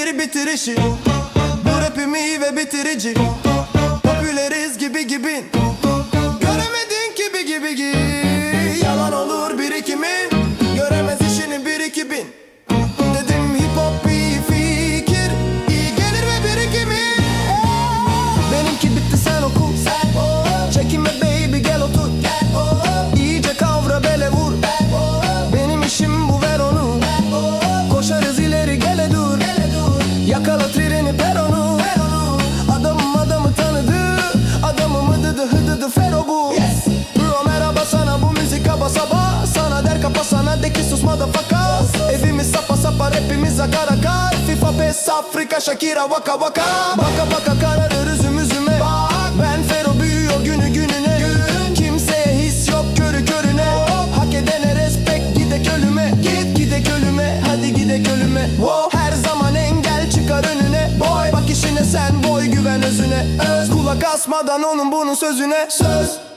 bir bitirişi Bu rapim iyi ve bitirici. Popüleriz gibi gibi PES Afrika Shakira waka waka. Baka baka kararır üzüm üzüme Bak ben fero büyüyor günü gününe. Kimseye his yok körü körüne. Hak edene respect gidek ölüme Git gidek ölüme hadi gidek ölüme Wow. Her zaman engel çıkar önüne. Boy bak işine sen boy güven özüne. Öz kulak asmadan onun bunun sözüne. Söz